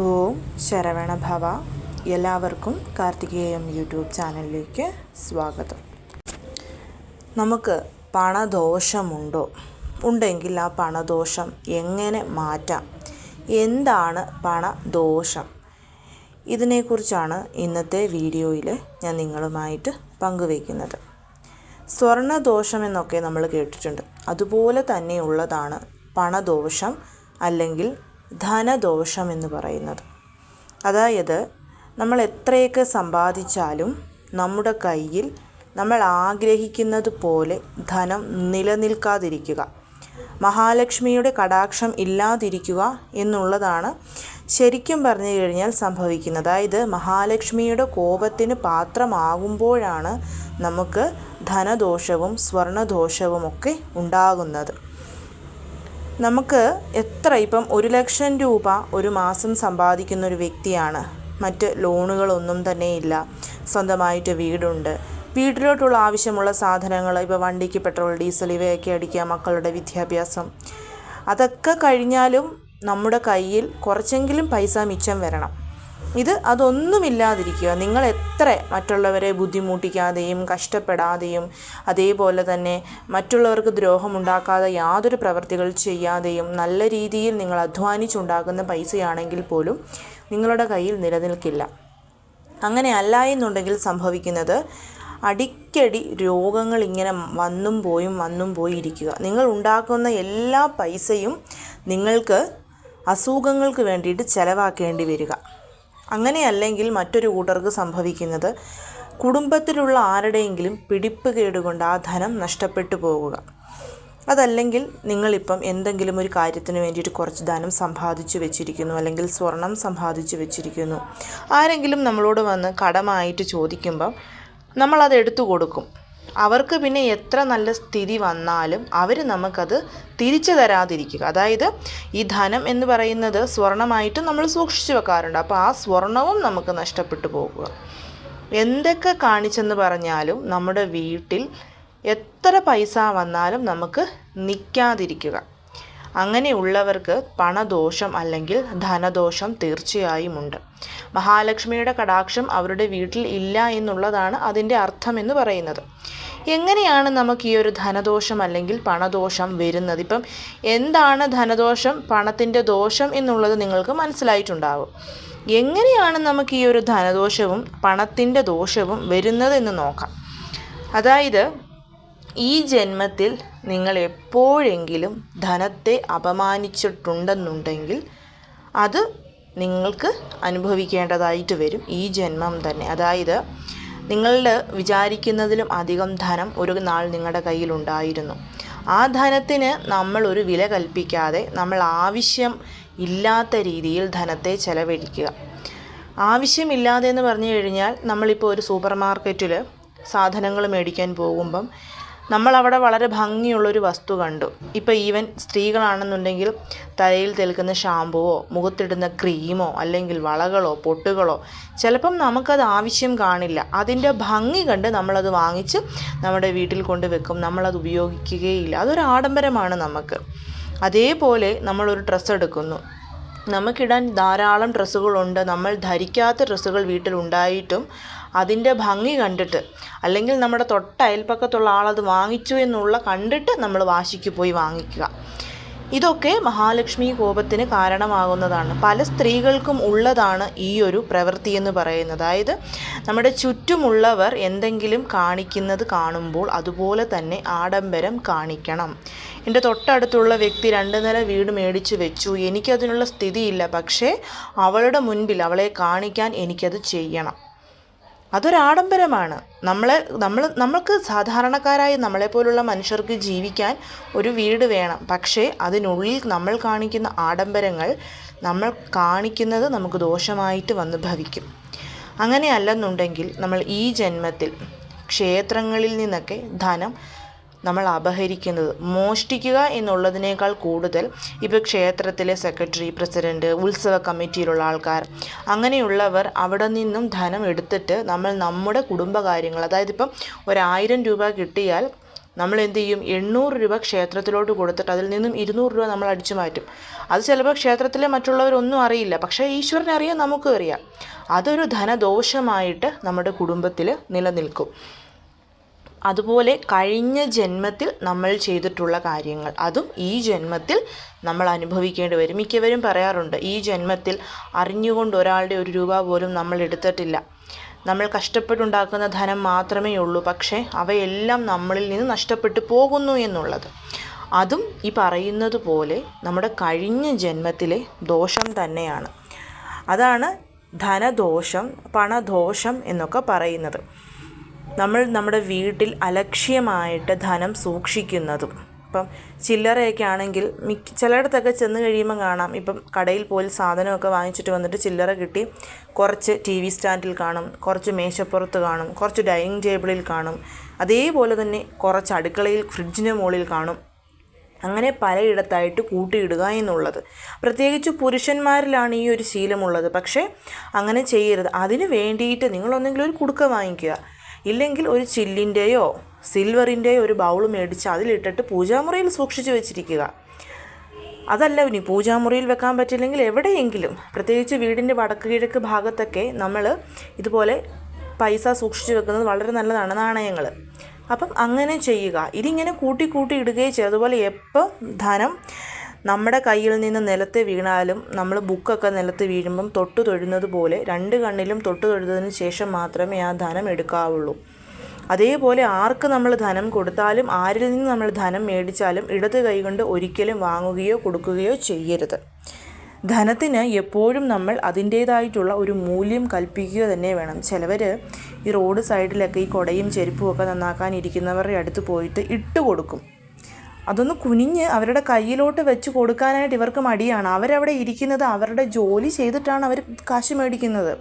ഓം ശരവണ ഭവ എല്ലാവർക്കും കാർത്തികേയം യൂട്യൂബ് ചാനലിലേക്ക് സ്വാഗതം. നമുക്ക് പണദോഷമുണ്ടോ? ഉണ്ടെങ്കിൽ ആ പണദോഷം എങ്ങനെ മാറ്റാം? എന്താണ് പണദോഷം? ഇതിനെക്കുറിച്ചാണ് ഇന്നത്തെ വീഡിയോയിൽ ഞാൻ നിങ്ങളുമായിട്ട് പങ്കുവയ്ക്കുന്നത്. സ്വർണദോഷം എന്നൊക്കെ നമ്മൾ കേട്ടിട്ടുണ്ട്. അതുപോലെ തന്നെയുള്ളതാണ് പണദോഷം അല്ലെങ്കിൽ ധനദോഷം എന്ന് പറയുന്നത്. അതായത് നമ്മൾ എത്രയൊക്കെ സമ്പാദിച്ചാലും നമ്മുടെ കയ്യിൽ നമ്മൾ ആഗ്രഹിക്കുന്നത് പോലെ ധനം നിലനിൽക്കാതിരിക്കുക. മഹാലക്ഷ്മിയുടെ കടാക്ഷം ഇല്ലാതിരിക്കുക എന്നുള്ളതാണ് ശരിക്കും പറഞ്ഞു കഴിഞ്ഞാൽ സംഭവിക്കുന്നത്. അതായത് മഹാലക്ഷ്മിയുടെ കോപത്തിന് പാത്രമാകുമ്പോഴാണ് നമുക്ക് ധനദോഷവും സ്വർണദോഷവും ഒക്കെ ഉണ്ടാകുന്നത്. നമുക്ക് എത്ര ഇപ്പം ഒരു ലക്ഷം രൂപ ഒരു മാസം സമ്പാദിക്കുന്ന ഒരു വ്യക്തിയാണ്. മറ്റ് ലോണുകളൊന്നും തന്നെ ഇല്ല. സ്വന്തമായിട്ട് വീടുണ്ട്. വീട്ടിലോട്ടുള്ള ആവശ്യമുള്ള സാധനങ്ങൾ ഇപ്പോൾ വണ്ടിക്ക് പെട്രോൾ ഡീസൽ ഇവയൊക്കെ അടിക്കുക മക്കളുടെ വിദ്യാഭ്യാസം. അതൊക്കെ കഴിഞ്ഞാലും നമ്മുടെ കയ്യിൽ കുറച്ചെങ്കിലും പൈസ മിച്ചം വരണം. ഇത് അതൊന്നുമില്ലാതിരിക്കുക. നിങ്ങൾ എത്ര മറ്റുള്ളവരെ ബുദ്ധിമുട്ടിക്കാതെയും കഷ്ടപ്പെടാതെയും അതേപോലെ തന്നെ മറ്റുള്ളവർക്ക് ദ്രോഹമുണ്ടാക്കാതെ യാതൊരു പ്രവൃത്തികൾ ചെയ്യാതെയും നല്ല രീതിയിൽ നിങ്ങൾ അധ്വാനിച്ചുണ്ടാക്കുന്ന പൈസയാണെങ്കിൽ പോലും നിങ്ങളുടെ കയ്യിൽ നിലനിൽക്കില്ല. അങ്ങനെ അല്ല എന്നുണ്ടെങ്കിൽ സംഭവിക്കുന്നത് അടിക്കടി രോഗങ്ങൾ ഇങ്ങനെ വന്നും പോയും വന്നും പോയി ഇരിക്കുക. നിങ്ങൾ ഉണ്ടാക്കുന്ന എല്ലാ പൈസയും നിങ്ങൾക്ക് അസുഖങ്ങൾക്ക് വേണ്ടിയിട്ട് ചിലവാക്കേണ്ടി വരിക. അങ്ങനെയല്ലെങ്കിൽ മറ്റൊരു കൂട്ടർക്ക് സംഭവിക്കുന്നത് കുടുംബത്തിലുള്ള ആരുടെയെങ്കിലും പിടിപ്പ് കേടുകൊണ്ട് ആ ധനം നഷ്ടപ്പെട്ടു പോവുക അതല്ലെങ്കിൽ നിങ്ങളിപ്പം എന്തെങ്കിലും ഒരു കാര്യത്തിന് വേണ്ടിയിട്ട് കുറച്ച് ധനം സമ്പാദിച്ചു വെച്ചിരിക്കുന്നു അല്ലെങ്കിൽ സ്വർണം സമ്പാദിച്ചു വെച്ചിരിക്കുന്നു. ആരെങ്കിലും നമ്മളോട് വന്ന് കടമായിട്ട് ചോദിക്കുമ്പം നമ്മളത് എടുത്തു കൊടുക്കും. അവർക്ക് പിന്നെ എത്ര നല്ല സ്ഥിതി വന്നാലും അവർ നമുക്കത് തിരിച്ചു തരാതിരിക്കുക. അതായത് ഈ ധനം എന്ന് പറയുന്നത് സ്വർണമായിട്ട് നമ്മൾ സൂക്ഷിച്ചു വെക്കാറുണ്ട്. അപ്പോൾ ആ സ്വർണവും നമുക്ക് നഷ്ടപ്പെട്ടു പോകുക. എന്തൊക്കെ കാണിച്ചെന്ന് പറഞ്ഞാലും നമ്മുടെ വീട്ടിൽ എത്ര പൈസ വന്നാലും നമുക്ക് നിൽക്കാതിരിക്കുക. അങ്ങനെയുള്ളവർക്ക് പണദോഷം അല്ലെങ്കിൽ ധനദോഷം തീർച്ചയായും ഉണ്ട്. മഹാലക്ഷ്മിയുടെ കടാക്ഷം അവരുടെ വീട്ടിൽ ഇല്ല എന്നുള്ളതാണ് അതിന്റെ അർത്ഥം എന്ന് പറയുന്നത്. എങ്ങനെയാണ് നമുക്ക് ഈ ഒരു ധനദോഷം അല്ലെങ്കിൽ പണദോഷം വരുന്നത്? ഇപ്പം എന്താണ് ധനദോഷം പണത്തിന്റെ ദോഷം എന്നുള്ളത് നിങ്ങൾക്ക് മനസ്സിലായിട്ടുണ്ടാവും. എങ്ങനെയാണ് നമുക്ക് ഈ ഒരു ധനദോഷവും പണത്തിന്റെ ദോഷവും വരുന്നതെന്ന് നോക്കാം. അതായത് ഈ ജന്മത്തിൽ നിങ്ങൾ എപ്പോഴെങ്കിലും ധനത്തെ അപമാനിച്ചിട്ടുണ്ടെന്നുണ്ടെങ്കിൽ അത് നിങ്ങൾക്ക് അനുഭവിക്കേണ്ടതായിട്ട് വരും ഈ ജന്മം തന്നെ. അതായത് നിങ്ങളുടെ വിചാരിക്കുന്നതിലും അധികം ധനം ഒരു നാൾ നിങ്ങളുടെ കയ്യിലുണ്ടായിരുന്നു ആ ധനത്തിന് നമ്മൾ ഒരു വില കൽപ്പിക്കാതെ നമ്മൾ ആവശ്യം ഇല്ലാത്ത രീതിയിൽ ധനത്തെ ചെലവഴിക്കുക. ആവശ്യമില്ലാതെ എന്ന് പറഞ്ഞു കഴിഞ്ഞാൽ നമ്മളിപ്പോൾ ഒരു സൂപ്പർ മാർക്കറ്റിൽ സാധനങ്ങൾ മേടിക്കാൻ പോകുമ്പം നമ്മളവിടെ വളരെ ഭംഗിയുള്ളൊരു വസ്തു കണ്ടു. ഇപ്പോൾ ഈവൻ സ്ത്രീകളാണെന്നുണ്ടെങ്കിൽ തലയിൽ തേൽക്കുന്ന ഷാമ്പുവോ മുഖത്തിടുന്ന ക്രീമോ അല്ലെങ്കിൽ വളകളോ പൊട്ടുകളോ ചിലപ്പം നമുക്കത് ആവശ്യം കാണില്ല. അതിന്റെ ഭംഗി കണ്ട് നമ്മളത് വാങ്ങിച്ച് നമ്മുടെ വീട്ടിൽ കൊണ്ട് വെക്കും. നമ്മളത് ഉപയോഗിക്കുകയില്ല. അതൊരു ആഡംബരമാണ് നമുക്ക്. അതേപോലെ നമ്മളൊരു ഡ്രസ്സ് എടുക്കുന്നു. നമുക്കിടാൻ ധാരാളം ഡ്രസ്സുകളുണ്ട് നമ്മൾ ധരിക്കാത്ത ഡ്രസ്സുകൾ വീട്ടിലുണ്ടായിട്ടും അതിന്റെ ഭംഗി കണ്ടിട്ട് അല്ലെങ്കിൽ നമ്മുടെ തൊട്ട അയൽപ്പക്കത്തുള്ള ആളത് വാങ്ങിച്ചു എന്നുള്ള കണ്ടിട്ട് നമ്മൾ വാശിക്ക് പോയി വാങ്ങിക്കുക. ഇതൊക്കെ മഹാലക്ഷ്മി കോപത്തിന് കാരണമാകുന്നതാണ്. പല സ്ത്രീകൾക്കും ഉള്ളതാണ് ഈ ഒരു പ്രവൃത്തി എന്ന് പറയുന്നത്. അതായത് നമ്മുടെ ചുറ്റുമുള്ളവർ എന്തെങ്കിലും കാണിക്കുന്നത് കാണുമ്പോൾ അതുപോലെ തന്നെ ആഡംബരം കാണിക്കണം. എന്റെ തൊട്ടടുത്തുള്ള വ്യക്തി രണ്ട് നില വീട് മേടിച്ചു വെച്ചു. എനിക്കതിനുള്ള സ്ഥിതിയില്ല. പക്ഷേ അവളുടെ മുൻപിൽ അവളെ കാണിക്കാൻ എനിക്കത് ചെയ്യണം. അതൊരാഡംബരമാണ്. നമ്മളെ നമ്മൾ നമ്മൾക്ക് സാധാരണക്കാരായ നമ്മളെപ്പോലുള്ള മനുഷ്യർക്ക് ജീവിക്കാൻ ഒരു വീട് വേണം. പക്ഷേ അതിനുള്ളിൽ നമ്മൾ കാണിക്കുന്ന ആഡംബരങ്ങൾ നമ്മൾ കാണിക്കുന്നത് നമുക്ക് ദോഷമായിട്ട് വന്ന് ഭവിക്കും. അങ്ങനെയല്ലെന്നുണ്ടെങ്കിൽ നമ്മൾ ഈ ജന്മത്തിൽ ക്ഷേത്രങ്ങളിൽ നിന്നൊക്കെ ധനം നമ്മൾ അപഹരിക്കുന്നത്. മോഷ്ടിക്കുക എന്നുള്ളതിനേക്കാൾ കൂടുതൽ ഇപ്പോൾ ക്ഷേത്രത്തിലെ സെക്രട്ടറി പ്രസിഡന്റ് ഉത്സവ കമ്മിറ്റിയിലുള്ള ആൾക്കാർ. അങ്ങനെയുള്ളവർ അവിടെ നിന്നും ധനം എടുത്തിട്ട് നമ്മൾ നമ്മുടെ കുടുംബകാര്യങ്ങൾ അതായത് ഇപ്പം ഒരായിരം രൂപ കിട്ടിയാൽ നമ്മൾ എന്ത് ചെയ്യും? എണ്ണൂറ് രൂപ ക്ഷേത്രത്തിലോട്ട് കൊടുത്തിട്ട് അതിൽ നിന്നും ഇരുന്നൂറ് രൂപ നമ്മൾ അടിച്ചു മാറ്റും. അത് ചിലപ്പോൾ ക്ഷേത്രത്തിലെ മറ്റുള്ളവരൊന്നും അറിയില്ല. പക്ഷേ ഈശ്വരനെ അറിയാം നമുക്കും അറിയാം. അതൊരു ധനദോഷമായിട്ട് നമ്മുടെ കുടുംബത്തിൽ നിലനിൽക്കും. അതുപോലെ കഴിഞ്ഞ ജന്മത്തിൽ നമ്മൾ ചെയ്തിട്ടുള്ള കാര്യങ്ങൾ അതും ഈ ജന്മത്തിൽ നമ്മൾ അനുഭവിക്കേണ്ടി വരും. മിക്കവരും പറയാറുണ്ട് ഈ ജന്മത്തിൽ അറിഞ്ഞുകൊണ്ട് ഒരാളുടെ ഒരു രൂപ പോലും നമ്മൾ എടുത്തിട്ടില്ല. നമ്മൾ കഷ്ടപ്പെട്ടുണ്ടാക്കുന്ന ധനം മാത്രമേ ഉള്ളൂ പക്ഷേ അവയെല്ലാം നമ്മളിൽ നിന്ന് നഷ്ടപ്പെട്ടു പോകുന്നു എന്നുള്ളത്. അതും ഈ പറയുന്നത് പോലെ നമ്മുടെ കഴിഞ്ഞ ജന്മത്തിലെ ദോഷം തന്നെയാണ്. അതാണ് ധനദോഷം പണദോഷം എന്നൊക്കെ പറയുന്നത്. നമ്മൾ നമ്മുടെ വീട്ടിൽ അലക്ഷ്യമായിട്ട് ധനം സൂക്ഷിക്കുന്നതും. ഇപ്പം ചില്ലറയൊക്കെ ആണെങ്കിൽ മിക്ക ചിലയിടത്തൊക്കെ ചെന്ന് കഴിയുമ്പോൾ കാണാം. ഇപ്പം കടയിൽ പോയി സാധനമൊക്കെ വാങ്ങിച്ചിട്ട് വന്നിട്ട് ചില്ലറ കിട്ടി. കുറച്ച് ടി വി സ്റ്റാൻഡിൽ കാണും കുറച്ച് മേശപ്പുറത്ത് കാണും കുറച്ച് ഡൈനിങ് ടേബിളിൽ കാണും. അതേപോലെ തന്നെ കുറച്ച് അടുക്കളയിൽ ഫ്രിഡ്ജിന് മുകളിൽ കാണും. അങ്ങനെ പലയിടത്തായിട്ട് കൂട്ടിയിടുക എന്നുള്ളത്. പ്രത്യേകിച്ച് പുരുഷന്മാരിലാണ് ഈ ഒരു ശീലമുള്ളത്. പക്ഷേ അങ്ങനെ ചെയ്യരുത്. അതിന് വേണ്ടിയിട്ട് നിങ്ങളൊന്നെങ്കിലും ഒരു കുടുക്ക വാങ്ങിക്കുക. ഇല്ലെങ്കിൽ ഒരു ചില്ലിന്റെയോ സിൽവറിന്റെയോ ഒരു ബൗൾ മേടിച്ച് അതിലിട്ടിട്ട് പൂജാമുറിയിൽ സൂക്ഷിച്ച് വെച്ചിരിക്കുക. അതല്ല ഇനി പൂജാമുറിയിൽ വെക്കാൻ പറ്റില്ലെങ്കിൽ എവിടെയെങ്കിലും പ്രത്യേകിച്ച് വീടിന്റെ വടക്ക് കിഴക്ക് ഭാഗത്തൊക്കെ നമ്മൾ ഇതുപോലെ പൈസ സൂക്ഷിച്ച് വെക്കുന്നത് വളരെ നല്ലതാണ് നാണയങ്ങൾ. അപ്പം അങ്ങനെ ചെയ്യുക. ഇതിങ്ങനെ കൂട്ടി കൂട്ടി ഇടുകയും ചെയ്യും. അതുപോലെ എപ്പം ധനം നമ്മുടെ കയ്യിൽ നിന്ന് നിലത്ത് വീണാലും നമ്മൾ ബുക്കൊക്കെ നിലത്ത് വീഴുമ്പം തൊട്ടു തൊഴുന്നത് പോലെ രണ്ട് കണ്ണിലും തൊട്ടു തൊഴുന്നതിന് ശേഷം മാത്രമേ ആ ധനം എടുക്കാവുള്ളൂ. അതേപോലെ ആർക്ക് നമ്മൾ ധനം കൊടുത്താലും ആരിൽ നിന്ന് നമ്മൾ ധനം മേടിച്ചാലും ഇടത് കൈകൊണ്ട് ഒരിക്കലും വാങ്ങുകയോ കൊടുക്കുകയോ ചെയ്യരുത്. ധനത്തിന് എപ്പോഴും നമ്മൾ അതിന്റേതായിട്ടുള്ള ഒരു മൂല്യം കൽപ്പിക്കുക തന്നെ വേണം. ചിലവർ ഈ റോഡ് സൈഡിലൊക്കെ ഈ കൊടയും ചെരുപ്പും ഒക്കെ നന്നാക്കാനിരിക്കുന്നവരുടെ അടുത്ത് പോയിട്ട് ഇട്ട് കൊടുക്കും. അതൊന്ന് കുനിഞ്ഞ് അവരുടെ കയ്യിലോട്ട് വെച്ച് കൊടുക്കാനായിട്ട് ഇവർക്ക് മടിയാണ്. അവരവിടെ ഇരിക്കുന്നത് അവരുടെ ജോലി ചെയ്തിട്ടാണ് അവർ കാശ് മേടിക്കുന്നത്.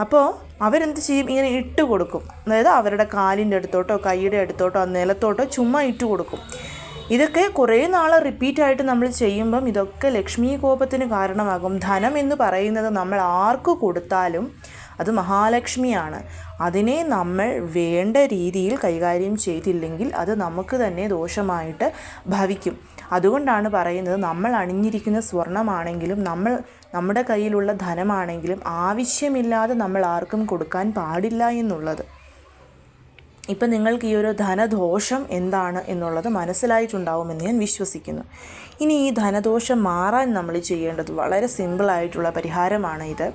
അപ്പോൾ അവരെന്ത് ചെയ്യും? ഇങ്ങനെ ഇട്ട് കൊടുക്കും. അതായത് അവരുടെ കാലിന്റെ അടുത്തോട്ടോ കൈയുടെ അടുത്തോട്ടോ നിലത്തോട്ടോ ചുമ്മാ ഇട്ട് കൊടുക്കും. ഇതൊക്കെ കുറേ നാൾ റിപ്പീറ്റായിട്ട് നമ്മൾ ചെയ്യുമ്പം ഇതൊക്കെ ലക്ഷ്മീ കോപത്തിന് കാരണമാകും. ധനം എന്ന് പറയുന്നത് നമ്മൾ ആർക്ക് കൊടുത്താലും അത് മഹാലക്ഷ്മിയാണ്. അതിനെ നമ്മൾ വേണ്ട രീതിയിൽ കൈകാര്യം ചെയ്തില്ലെങ്കിൽ അത് നമുക്ക് തന്നെ ദോഷമായിട്ട് ഭവിക്കും. അതുകൊണ്ടാണ് പറയുന്നത് നമ്മൾ അണിഞ്ഞിരിക്കുന്ന സ്വർണമാണെങ്കിലും നമ്മൾ നമ്മുടെ കയ്യിലുള്ള ധനമാണെങ്കിലും ആവശ്യമില്ലാതെ നമ്മൾ ആർക്കും കൊടുക്കാൻ പാടില്ല എന്നുള്ളത്. ഇപ്പം നിങ്ങൾക്ക് ഈ ഒരു ധനദോഷം എന്താണ് എന്നുള്ളത് മനസ്സിലായിട്ടുണ്ടാവുമെന്ന് ഞാൻ വിശ്വസിക്കുന്നു. ഇനി ഈ ധനദോഷം മാറാൻ നമ്മൾ ചെയ്യേണ്ടത് വളരെ സിമ്പിളായിട്ടുള്ള പരിഹാരമാണ് ഇത്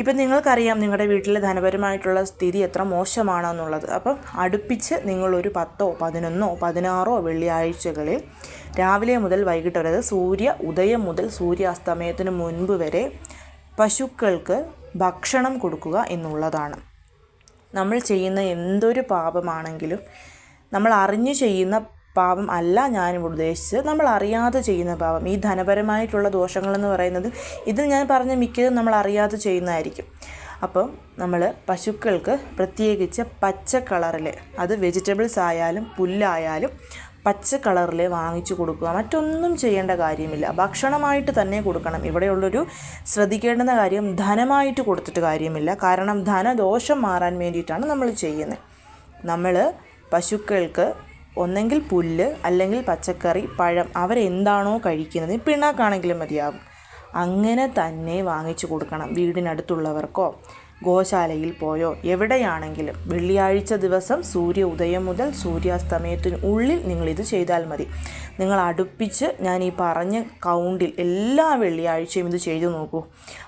ഇപ്പം നിങ്ങൾക്കറിയാം നിങ്ങളുടെ വീട്ടിലെ ധനപരമായിട്ടുള്ള സ്ഥിതി എത്ര മോശമാണെന്നുള്ളത്. അപ്പം അടുപ്പിച്ച് നിങ്ങളൊരു പത്തോ പതിനൊന്നോ പതിനാറോ വെള്ളിയാഴ്ചകളിൽ രാവിലെ മുതൽ വൈകിട്ട് വരെ സൂര്യ ഉദയം മുതൽ സൂര്യാസ്തമയത്തിന് മുൻപ് വരെ പശുക്കൾക്ക് ഭക്ഷണം കൊടുക്കുക എന്നുള്ളതാണ്. നമ്മൾ ചെയ്യുന്ന എന്തൊരു പാപമാണെങ്കിലും നമ്മൾ അറിഞ്ഞു ചെയ്യുന്ന പാപം അല്ല ഞാനിവിടെ ഉദ്ദേശിച്ചത്. നമ്മൾ അറിയാതെ ചെയ്യുന്ന പാപം. ഈ ധനപരമായിട്ടുള്ള ദോഷങ്ങളെന്ന് പറയുന്നത് ഇതിൽ ഞാൻ പറഞ്ഞ മിക്കതും നമ്മൾ അറിയാതെ ചെയ്യുന്നതായിരിക്കും. അപ്പം നമ്മൾ പശുക്കൾക്ക് പ്രത്യേകിച്ച് പച്ച കളറിൽ അത് വെജിറ്റബിൾസ് ആയാലും പുല്ലായാലും പച്ച കളറിൽ വാങ്ങിച്ചു കൊടുക്കുക. മറ്റൊന്നും ചെയ്യേണ്ട കാര്യമില്ല. ഭക്ഷണമായിട്ട് തന്നെ കൊടുക്കണം. ഇവിടെയുള്ളൊരു ശ്രദ്ധിക്കേണ്ടുന്ന കാര്യം ധനമായിട്ട് കൊടുത്തിട്ട് കാര്യമില്ല. കാരണം ധനദോഷം മാറാൻ വേണ്ടിയിട്ടാണ് നമ്മൾ ചെയ്യുന്നത്. നമ്മൾ പശുക്കൾക്ക് ഒന്നെങ്കിൽ പുല്ല് അല്ലെങ്കിൽ പച്ചക്കറി പഴം. അവരെന്താണോ കഴിക്കുന്നത് പിണ്ണാക്കാണെങ്കിലും മതിയാവും അങ്ങനെ തന്നെ വാങ്ങിച്ചു കൊടുക്കണം വീടിനടുത്തുള്ളവർക്കോ. ഗോശാലയിൽ പോയോ? എവിടെയാണെങ്കിലും. വെള്ളിയാഴ്ച ദിവസം സൂര്യ ഉദയം മുതൽ സൂര്യാസ്തമയത്തിന് ഉള്ളിൽ നിങ്ങൾ ഇത് ചെയ്താൽ മതി. നിങ്ങൾ അടുപ്പിച്ച് ഞാൻ ഈ പറഞ്ഞ കൗണ്ടിൽ എല്ലാ വെള്ളിയാഴ്ചയും ഇത് ചെയ്തു നോക്കൂ.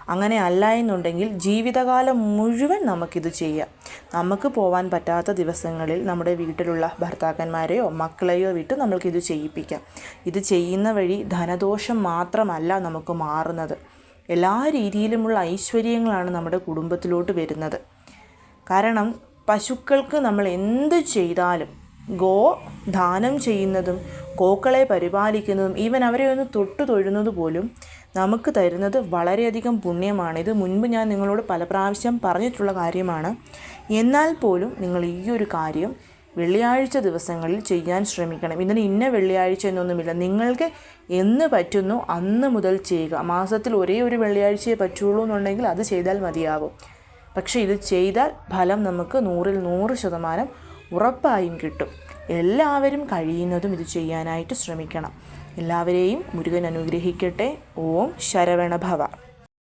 അങ്ങനെ അല്ല എന്നുണ്ടെങ്കിൽ ജീവിതകാലം മുഴുവൻ നമുക്കിത് ചെയ്യാം. നമുക്ക് പോകാൻ പറ്റാത്ത ദിവസങ്ങളിൽ നമ്മുടെ വീട്ടിലുള്ള ഭർത്താക്കന്മാരെയോ മക്കളെയോ വിട്ട് നമ്മൾക്കിത് ചെയ്യിപ്പിക്കാം. ഇത് ചെയ്യുന്ന വഴി ധനദോഷം മാത്രമല്ല നമുക്ക് മാറുന്നത്. എല്ലാ രീതിയിലുമുള്ള ഐശ്വര്യങ്ങളാണ് നമ്മുടെ കുടുംബത്തിലോട്ട് വരുന്നത്. കാരണം പശുക്കൾക്ക് നമ്മൾ എന്ത് ചെയ്താലും ഗോ ദാനം ചെയ്യുന്നതും കോക്കളെ പരിപാലിക്കുന്നതും ഈവൻ അവരെ ഒന്ന് തൊട്ടു തൊഴുന്നത് പോലും നമുക്ക് തരുന്നത് വളരെയധികം പുണ്യമാണ്. ഇത് മുൻപ് ഞാൻ നിങ്ങളോട് പല പ്രാവശ്യം പറഞ്ഞിട്ടുള്ള കാര്യമാണ്. എന്നാൽ പോലും നിങ്ങൾ ഈ ഒരു കാര്യം വെള്ളിയാഴ്ച ദിവസങ്ങളിൽ ചെയ്യാൻ ശ്രമിക്കണം. ഇതിന് ഇന്ന വെള്ളിയാഴ്ച എന്നൊന്നുമില്ല. നിങ്ങൾക്ക് എന്ന് പറ്റുന്നു അന്ന് മുതൽ ചെയ്യുക. മാസത്തിൽ ഒരേ ഒരു വെള്ളിയാഴ്ചയെ പറ്റുള്ളൂ എന്നുണ്ടെങ്കിൽ അത് ചെയ്താൽ മതിയാകും പക്ഷേ ഇത് ചെയ്താൽ ഫലം നമുക്ക് നൂറിൽ നൂറ് ശതമാനം ഉറപ്പായും കിട്ടും. എല്ലാവരും കഴിയുന്നതും ഇത് ചെയ്യാനായിട്ട് ശ്രമിക്കണം. എല്ലാവരെയും മുരുകൻ അനുഗ്രഹിക്കട്ടെ. ഓം ശരവണ ഭവ